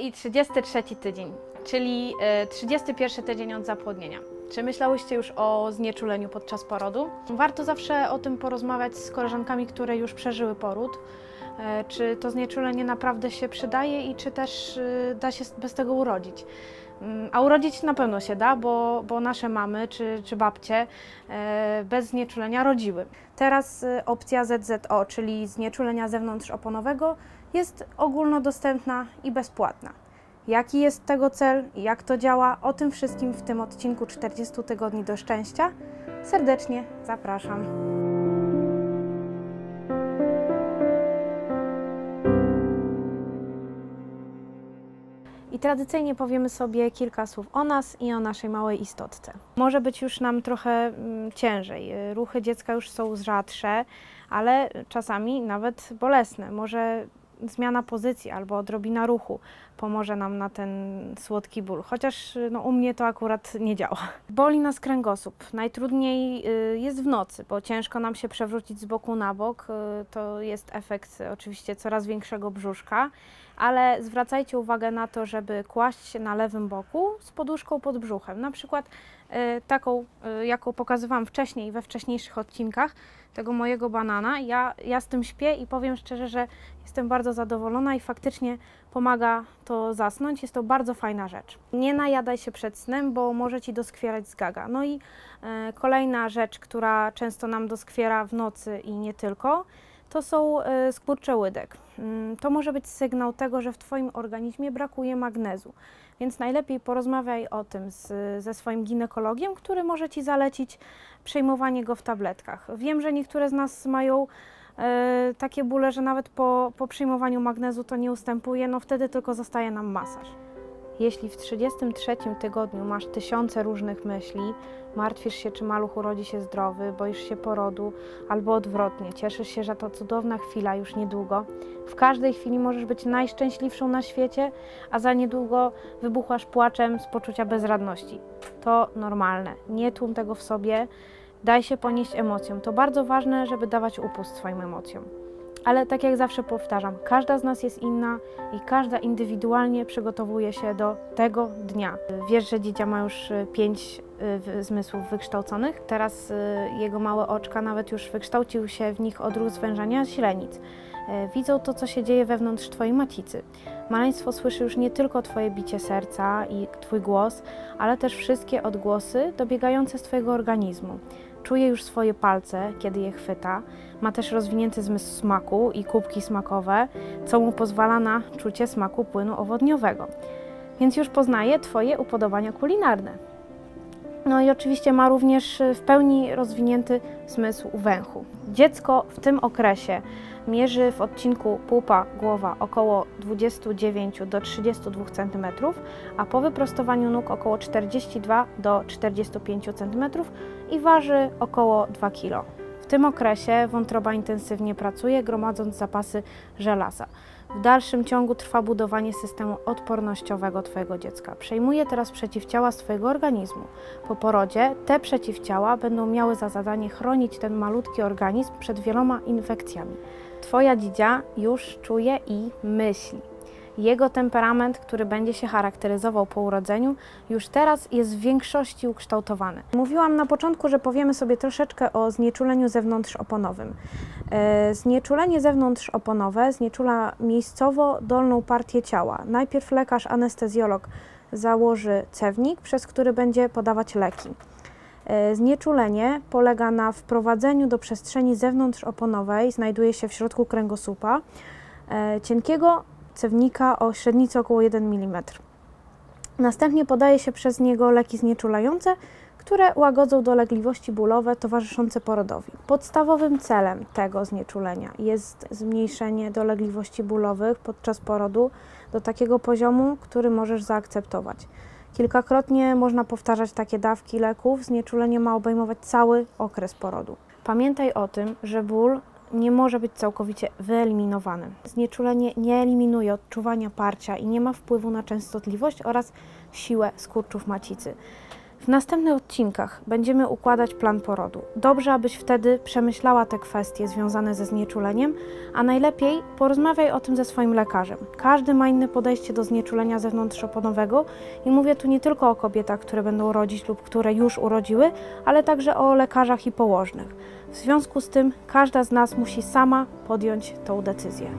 i 33 tydzień, czyli e, 31 tydzień od zapłodnienia. Czy myślałyście już o znieczuleniu podczas porodu? Warto zawsze o tym porozmawiać z koleżankami, które już przeżyły poród. E, Czy to znieczulenie naprawdę się przydaje i czy też e, da się bez tego urodzić? Mm, A urodzić na pewno się da, bo, bo nasze mamy czy, czy babcie e, bez znieczulenia rodziły. Teraz e, opcja ZZO, czyli znieczulenia zewnątrzoponowego, jest ogólnodostępna i bezpłatna. Jaki jest tego cel i jak to działa, o tym wszystkim w tym odcinku 40 tygodni do szczęścia. Serdecznie zapraszam. I tradycyjnie powiemy sobie kilka słów o nas i o naszej małej istotce. Może być już nam trochę mm, ciężej. Ruchy dziecka już są rzadsze, ale czasami nawet bolesne. Może zmiana pozycji albo odrobina ruchu pomoże nam na ten słodki ból. Chociaż no, u mnie to akurat nie działa. Boli nas kręgosłup. Najtrudniej y, jest w nocy, bo ciężko nam się przewrócić z boku na bok. Y, To jest efekt y, oczywiście coraz większego brzuszka, ale zwracajcie uwagę na to, żeby kłaść się na lewym boku z poduszką pod brzuchem. Na przykład taką, y, jaką pokazywałam wcześniej we wcześniejszych odcinkach tego mojego banana. Ja, ja z tym śpię i powiem szczerze, że jestem bardzo zadowolona i faktycznie pomaga to zasnąć. Jest to bardzo fajna rzecz. Nie najadaj się przed snem, bo może Ci doskwierać zgaga. No i e, kolejna rzecz, która często nam doskwiera w nocy i nie tylko, to są e, skurcze łydek. Mm, To może być sygnał tego, że w Twoim organizmie brakuje magnezu. Więc najlepiej porozmawiaj o tym z, ze swoim ginekologiem, który może Ci zalecić przejmowanie go w tabletkach. Wiem, że niektóre z nas mają e, takie bóle, że nawet po, po przyjmowaniu magnezu to nie ustępuje, no wtedy tylko zostaje nam masaż. Jeśli w 33 tygodniu masz tysiące różnych myśli, martwisz się, czy maluch urodzi się zdrowy, boisz się porodu, albo odwrotnie, cieszysz się, że to cudowna chwila już niedługo, w każdej chwili możesz być najszczęśliwszą na świecie, a za niedługo wybuchłaś płaczem z poczucia bezradności. To normalne. Nie tłum tego w sobie, daj się ponieść emocjom. To bardzo ważne, żeby dawać upust swoim emocjom. Ale tak jak zawsze powtarzam, każda z nas jest inna i każda indywidualnie przygotowuje się do tego dnia. Wiesz, że dziecię ma już y, pięć y, zmysłów wykształconych. Teraz y, jego małe oczka nawet już wykształcił się w nich odruch zwężania źrenic. Y, Widzą to, co się dzieje wewnątrz Twojej macicy. Maleństwo słyszy już nie tylko Twoje bicie serca i Twój głos, ale też wszystkie odgłosy dobiegające z Twojego organizmu. Czuje już swoje palce, kiedy je chwyta. Ma też rozwinięty zmysł smaku i kubki smakowe, co mu pozwala na czucie smaku płynu owodniowego. Więc już poznaje Twoje upodobania kulinarne. No i oczywiście ma również y, w pełni rozwinięty zmysł węchu. Dziecko w tym okresie mierzy w odcinku pupa głowa około 29 do 32 cm, a po wyprostowaniu nóg około 42 do 45 cm i waży około 2 kg. Tym okresie wątroba intensywnie pracuje, gromadząc zapasy żelaza. W dalszym ciągu trwa budowanie systemu odpornościowego Twojego dziecka. Przejmuje teraz przeciwciała z Twojego organizmu. Po porodzie te przeciwciała będą miały za zadanie chronić ten malutki organizm przed wieloma infekcjami. Twoja dzidzia już czuje i myśli. Jego temperament, który będzie się charakteryzował po urodzeniu, już teraz jest w większości ukształtowany. Mówiłam na początku, że powiemy sobie troszeczkę o znieczuleniu zewnątrzoponowym. E, Znieczulenie zewnątrzoponowe znieczula miejscowo dolną partię ciała. Najpierw lekarz anestezjolog założy cewnik, przez który będzie podawać leki. E, Znieczulenie polega na wprowadzeniu do przestrzeni zewnątrzoponowej, znajduje się w środku kręgosłupa, e, cienkiego o średnicy około 1 mm. Następnie podaje się przez niego leki znieczulające, które łagodzą dolegliwości bólowe towarzyszące porodowi. Podstawowym celem tego znieczulenia jest zmniejszenie dolegliwości bólowych podczas porodu do takiego poziomu, który możesz zaakceptować. Kilkakrotnie można powtarzać takie dawki leków. Znieczulenie ma obejmować cały okres porodu. Pamiętaj o tym, że ból nie może być całkowicie wyeliminowany. Znieczulenie nie eliminuje odczuwania parcia i nie ma wpływu na częstotliwość oraz siłę skurczów macicy. Następnych odcinkach będziemy układać plan porodu. Dobrze, abyś wtedy przemyślała te kwestie związane ze znieczuleniem, a najlepiej porozmawiaj o tym ze swoim lekarzem. Każdy ma inne podejście do znieczulenia zewnątrzopłodowego i mówię tu nie tylko o kobietach, które będą rodzić lub które już urodziły, ale także o lekarzach i położnych. W związku z tym każda z nas musi sama podjąć tą decyzję.